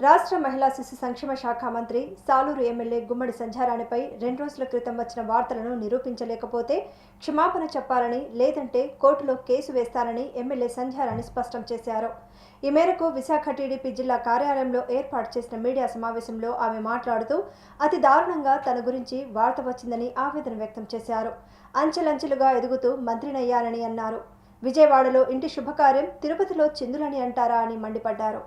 రాష్ట్ర మహిళా శిశు సంక్షేమ శాఖ మంత్రి సాలూరు ఎమ్మెల్యే గుమ్మడి సంధ్యారాణిపై రెండు రోజుల క్రితం వచ్చిన వార్తలను నిరూపించలేకపోతే క్షమాపణ చెప్పాలని లేదంటే కోర్టులో కేసు వేస్తానని ఎమ్మెల్యే సంధ్యారాణి స్పష్టం చేశారు. ఈ మేరకు విశాఖ టీడీపీ జిల్లా కార్యాలయంలో ఏర్పాటు చేసిన మీడియా సమావేశంలో ఆమె మాట్లాడుతూ అతి దారుణంగా తన గురించి వార్త వచ్చిందని ఆవేదన వ్యక్తం చేశారు. అంచెలంచెలుగా ఎదుగుతూ మంత్రినయ్యానని అన్నారు. విజయవాడలో ఇంటి శుభకార్యం తిరుపతిలో చిందులని అంటారా అని మండిపడ్డారు.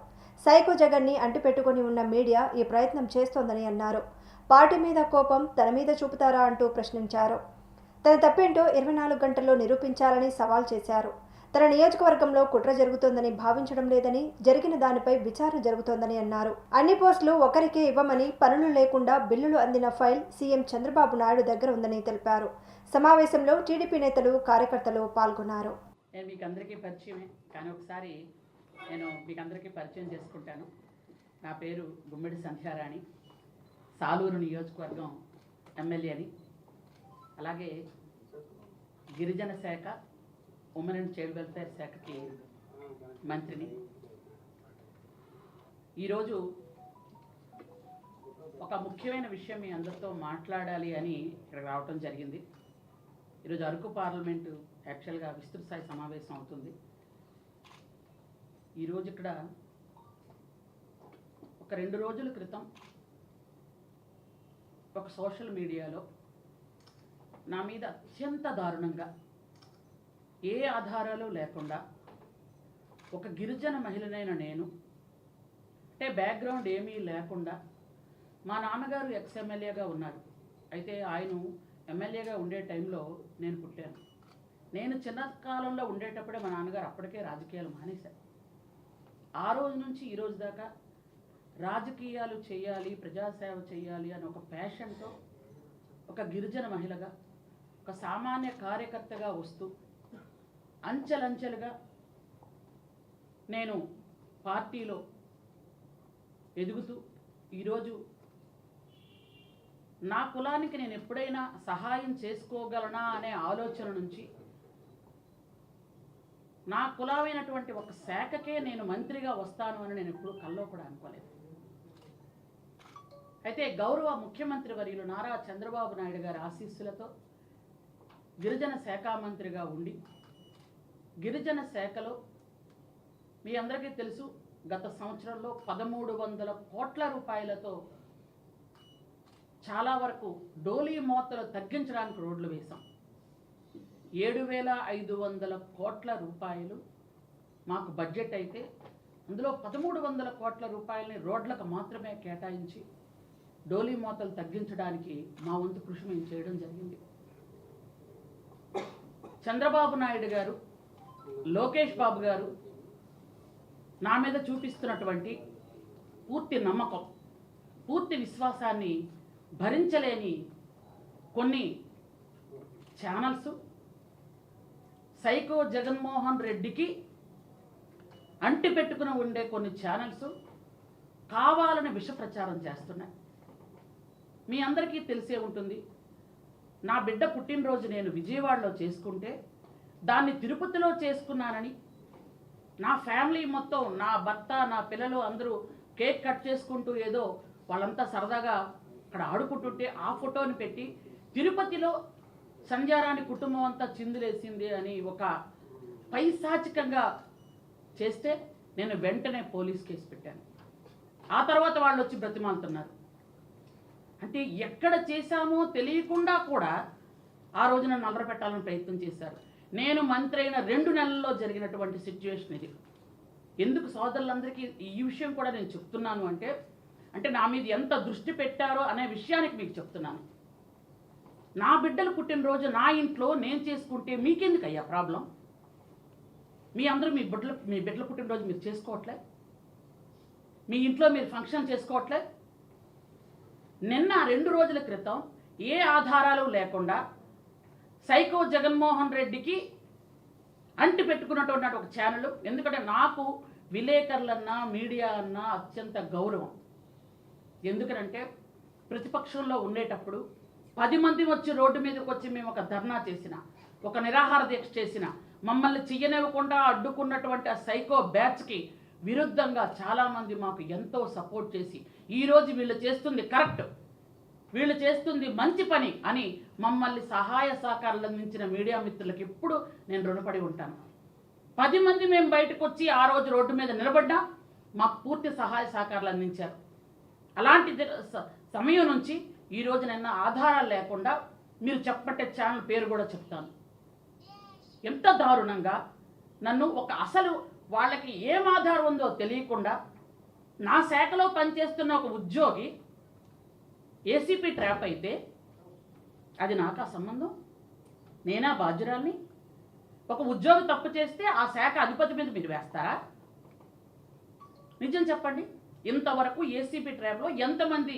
సైకో జగన్ని అంటిపెట్టుకుని ఉన్న మీడియా ఈ ప్రయత్నం చేస్తోందని అన్నారు. పార్టీ మీద కోపం తన మీద చూపుతారా అంటూ ప్రశ్నించారు. తన తప్పేంటో ఇరవై నాలుగు గంటల్లో నిరూపించాలని సవాల్ చేశారు. తన నియోజకవర్గంలో కుట్ర జరుగుతోందని భావించడం లేదని జరిగిన దానిపై విచారణ జరుగుతోందని అన్నారు. అన్ని పోస్టులు ఒకరికే ఇవ్వమని పనులు లేకుండా బిల్లులు అందిన ఫైల్ సీఎం చంద్రబాబు నాయుడు దగ్గర ఉందని తెలిపారు. సమావేశంలో టీడీపీ నేతలు కార్యకర్తలు పాల్గొన్నారు. నేను మీకు అందరికీ పరిచయమే కానీ ఒకసారి నేను మీకు అందరికీ పరిచయం చేసుకుంటాను. నా పేరు గుమ్మిడి సంధ్యారాణి. సాలూరు నియోజకవర్గం ఎమ్మెల్యేని అలాగే గిరిజన శాఖ ఉమెన్ అండ్ చైల్డ్ వెల్ఫేర్ శాఖకి మంత్రిని. ఈరోజు ఒక ముఖ్యమైన విషయం మీ అందరితో మాట్లాడాలి అని ఇక్కడ రావటం జరిగింది. ఈరోజు అరకు పార్లమెంటు యాక్చువల్గా విస్తృత స్థాయి సమావేశం అవుతుంది. ఈరోజు ఇక్కడ ఒక రెండు రోజుల క్రితం ఒక సోషల్ మీడియాలో నా మీద అత్యంత దారుణంగా ఏ ఆధారాలు లేకుండా ఒక గిరిజన మహిళనైన నేను అంటే బ్యాక్గ్రౌండ్ ఏమీ లేకుండా మా నాన్నగారు ఎక్స్ ఎమ్మెల్యేగా ఉన్నారు. అయితే ఆయన ఎమ్మెల్యేగా ఉండే టైంలో నేను పుట్టాను. నేను చిన్న కాలంలో ఉండేటప్పుడే మా నాన్నగారు అప్పటికే రాజకీయాలు మానేశారు. ఆ రోజు నుంచి ఈ రోజు దాకా రాజకీయాలు చేయాలి ప్రజాసేవ చేయాలి అని ఒక ప్యాషన్తో ఒక గిరిజన మహిళగా ఒక సామాన్య కార్యకర్తగా వస్తూ అంచెలంచెలుగా నేను పార్టీలో ఎదుగుతూ ఈరోజు నా కులానికి నేను ఎప్పుడైనా సహాయం చేసుకోగలనా అనే ఆలోచన నుంచి నా కులమైనటువంటి ఒక శాఖకే నేను మంత్రిగా వస్తాను అని నేను ఎప్పుడు కల్లో కూడా అనుకోలేదు. అయితే గౌరవ ముఖ్యమంత్రి వర్యులు నారా చంద్రబాబు నాయుడు గారి ఆశీస్సులతో గిరిజన శాఖ మంత్రిగా ఉండి గిరిజన శాఖలో మీ అందరికీ తెలుసు గత సంవత్సరంలో పదమూడు వందల కోట్ల రూపాయలతో చాలా వరకు డోలీ మోతలు తగ్గించడానికి రోడ్లు వేశాం. ఏడు వేల ఐదు వందల కోట్ల రూపాయలు మాకు బడ్జెట్ అయితే అందులో పదమూడు వందల కోట్ల రూపాయలని రోడ్లకు మాత్రమే కేటాయించి డోలీ మోతలు తగ్గించడానికి మా వంతు కృషి మేము చేయడం జరిగింది. చంద్రబాబు నాయుడు గారు లోకేష్ బాబు గారు నా మీద చూపిస్తున్నటువంటి పూర్తి నమ్మకం పూర్తి విశ్వాసాన్ని భరించలేని కొన్ని ఛానల్స్ సైకో జగన్మోహన్ రెడ్డికి అంటి పెట్టుకుని ఉండే కొన్ని ఛానల్స్ కావాలని విష ప్రచారం చేస్తున్నాయి. మీ అందరికీ తెలిసే ఉంటుంది నా బిడ్డ పుట్టినరోజు నేను విజయవాడలో చేసుకుంటే దాన్ని తిరుపతిలో చేసుకున్నానని నా ఫ్యామిలీ మొత్తం నా భర్త నా పిల్లలు అందరూ కేక్ కట్ చేసుకుంటూ ఏదో వాళ్ళంతా సరదాగా అక్కడ ఆడుకుంటుంటే ఆ ఫోటోని పెట్టి తిరుపతిలో సంజారాని కుటుంబం అంతా చిందులేసింది అని ఒక పైశాచికంగా చేస్తే నేను వెంటనే పోలీస్ కేసు పెట్టాను. ఆ తర్వాత వాళ్ళు వచ్చి బ్రతిమాలుతున్నారు. అంటే ఎక్కడ చేశామో తెలియకుండా కూడా ఆ రోజున నలర పెట్టాలని ప్రయత్నం చేశారు. నేను మంత్రి అయిన రెండు నెలల్లో జరిగినటువంటి సిచ్యువేషన్ ఇది. ఎందుకు సోదరులందరికీ ఈ విషయం కూడా నేను చెప్తున్నాను అంటే అంటే నా మీద ఎంత దృష్టి పెట్టారో అనే విషయానికి మీకు చెప్తున్నాను. నా బిడ్డలు పుట్టినరోజు నా ఇంట్లో నేను చేసుకుంటే మీకెందుకు అయ్యా ప్రాబ్లం? మీ అందరూ మీ బిడ్డలు మీ బిడ్డల పుట్టినరోజు మీరు చేసుకోవట్లే? మీ ఇంట్లో మీరు ఫంక్షన్ చేసుకోవట్లే? నిన్న రెండు రోజుల క్రితం ఏ ఆధారాలు లేకుండా సైకో జగన్మోహన్ రెడ్డికి అంటి పెట్టుకున్నటువంటి ఒక ఛానల్ ఎందుకంటే నాకు విలేకరులన్నా మీడియా అన్నా అత్యంత గౌరవం. ఎందుకనంటే ప్రతిపక్షంలో ఉండేటప్పుడు పది మంది వచ్చి రోడ్డు మీదకి వచ్చి మేము ఒక ధర్నా చేసిన ఒక నిరాహార దీక్ష చేసిన మమ్మల్ని చెయ్యనివ్వకుండా అడ్డుకున్నటువంటి ఆ సైకో బ్యాచ్కి విరుద్ధంగా చాలామంది మాకు ఎంతో సపోర్ట్ చేసి ఈరోజు వీళ్ళు చేస్తుంది కరెక్ట్ వీళ్ళు చేస్తుంది మంచి పని అని మమ్మల్ని సహాయ సహకారాలు అందించిన మీడియా మిత్రులకు ఎప్పుడు నేను రుణపడి ఉంటాను. పది మంది మేము బయటకు వచ్చి ఆ రోజు రోడ్డు మీద నిలబడ్డా మాకు పూర్తి సహాయ సహకారాలు అందించారు. అలాంటి సమయం నుంచి ఈ రోజునైనా నిన్న ఆధారాలు లేకుండా మీరు చెప్పట్టే ఛానల్ పేరు కూడా చెప్తాను. ఎంత దారుణంగా నన్ను ఒక అసలు వాళ్ళకి ఏం ఆధారం ఉందో తెలియకుండా నా శాఖలో పనిచేస్తున్న ఒక ఉద్యోగి ఏసీపీ ట్రాప్ అయితే అది నాకా సంబంధం? నేనా బాధ్యురాల్ని? ఒక ఉద్యోగి తప్పు చేస్తే ఆ శాఖ అధిపతి మీద మీరు వేస్తారా? నిజం చెప్పండి. ఇంతవరకు ఏసీపీ ట్రాప్లో ఎంతమంది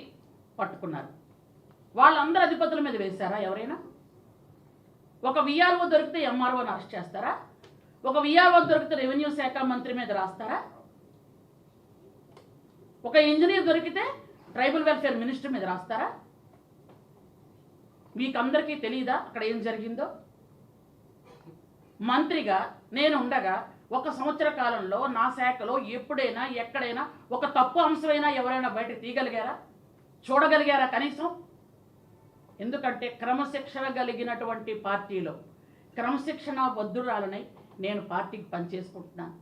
పట్టుకున్నారు? వాళ్ళందరూ అధిపతుల మీద వేశారా ఎవరైనా? ఒక విఆర్ఓ దొరికితే ఎంఆర్ఓని అరెస్ట్ చేస్తారా? ఒక విఆర్ఓ దొరికితే రెవెన్యూ శాఖ మంత్రి మీద రాస్తారా? ఒక ఇంజనీర్ దొరికితే ట్రైబల్ వెల్ఫేర్ మినిస్టర్ మీద రాస్తారా? మీకు అందరికీ తెలియదా అక్కడ ఏం జరిగిందో? మంత్రిగా నేను ఉండగా ఒక సంవత్సర కాలంలో నా శాఖలో ఎప్పుడైనా ఎక్కడైనా ఒక తప్పు అంశమైనా ఎవరైనా బయట తీయగలిగారా? చూడగలిగారా కనీసం? ఎందుకంటే క్రమశిక్షణ కలిగినటువంటి పార్టీలో క్రమశిక్షణ బద్దురాలనై నేను పార్టీకి పనిచేసుకుంటున్నాను.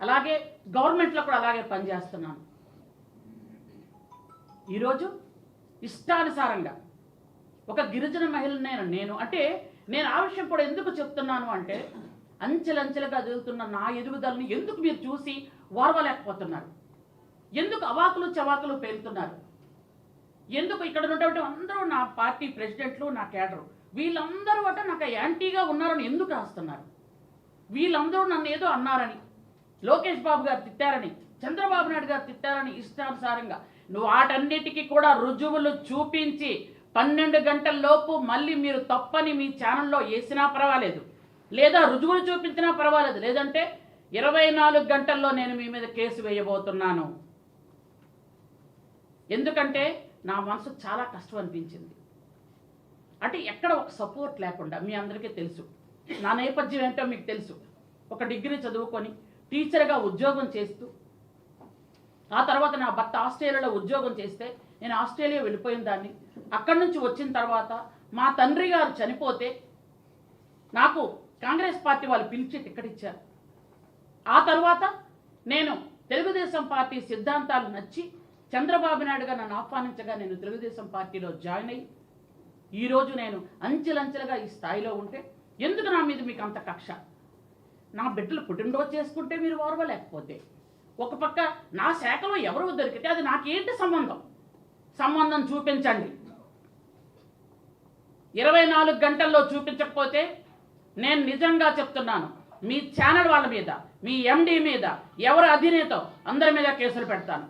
అలాగే గవర్నమెంట్లో కూడా అలాగే పనిచేస్తున్నాను. ఈరోజు ఇష్టానుసారంగా ఒక గిరిజన మహిళనైన నేను నేను అంటే నేను ఆ విషయం కూడా ఎందుకు చెప్తున్నాను అంటే అంచెలంచెలుగా జరుగుతున్న నా ఎదుగుదలని ఎందుకు మీరు చూసి ఓర్వలేకపోతున్నారు ఎందుకు అవాకులు చవాకులు పేలుతున్నారు? ఎందుకు ఇక్కడ ఉన్నటువంటి అందరూ నా పార్టీ ప్రెసిడెంట్లు నా కేడరు వీళ్ళందరూ అట నాకు యాంటీగా ఉన్నారని ఎందుకు రాస్తున్నారు? వీళ్ళందరూ నన్ను ఏదో అన్నారని లోకేష్ బాబు గారు తిట్టారని చంద్రబాబు నాయుడు గారు తిట్టారని ఇష్టానుసారంగా నువ్వు వాటన్నిటికీ కూడా రుజువులు చూపించి పన్నెండు గంటల లోపు మళ్ళీ మీరు తప్పని మీ ఛానల్లో వేసినా పర్వాలేదు. లేదా రుజువులు చూపించినా పర్వాలేదు. లేదంటే ఇరవై నాలుగు గంటల్లో నేను మీ మీద కేసు వేయబోతున్నాను. ఎందుకంటే నా మనసు చాలా కష్టం అనిపించింది అంటే ఎక్కడ ఒక సపోర్ట్ లేకుండా మీ అందరికీ తెలుసు. నా నేపథ్యం ఏంటో మీకు తెలుసు. ఒక డిగ్రీ చదువుకొని టీచర్గా ఉద్యోగం చేస్తూ ఆ తర్వాత నా భర్త ఆస్ట్రేలియాలో ఉద్యోగం చేస్తే నేను ఆస్ట్రేలియా వెళ్ళిపోయిన దాన్ని. అక్కడి నుంచి వచ్చిన తర్వాత మా తండ్రి గారు చనిపోతే నాకు కాంగ్రెస్ పార్టీ వాళ్ళు పిలిచి టికెట్ ఇచ్చారు. ఆ తర్వాత నేను తెలుగుదేశం పార్టీ సిద్ధాంతాలు నచ్చి చంద్రబాబు నాయుడుగా నన్ను ఆహ్వానించగా నేను తెలుగుదేశం పార్టీలో జాయిన్ అయ్యి ఈరోజు నేను అంచెలంచెలుగా ఈ స్థాయిలో ఉంటే ఎందుకు నా మీద మీకు అంత కక్ష? నా బిడ్డలు పుట్టినరోజు చేసుకుంటే మీరు ఓర్వలేకపోతే ఒక పక్క నా శాఖలో ఎవరు దొరికితే అది నాకేంటి సంబంధం? సంబంధం చూపించండి. ఇరవై నాలుగు గంటల్లో చూపించకపోతే నేను నిజంగా చెప్తున్నాను మీ ఛానల్ వాళ్ళ మీద మీ ఎండీ మీద ఎవరు అధినేత అందరి మీద కేసులు పెడతాను.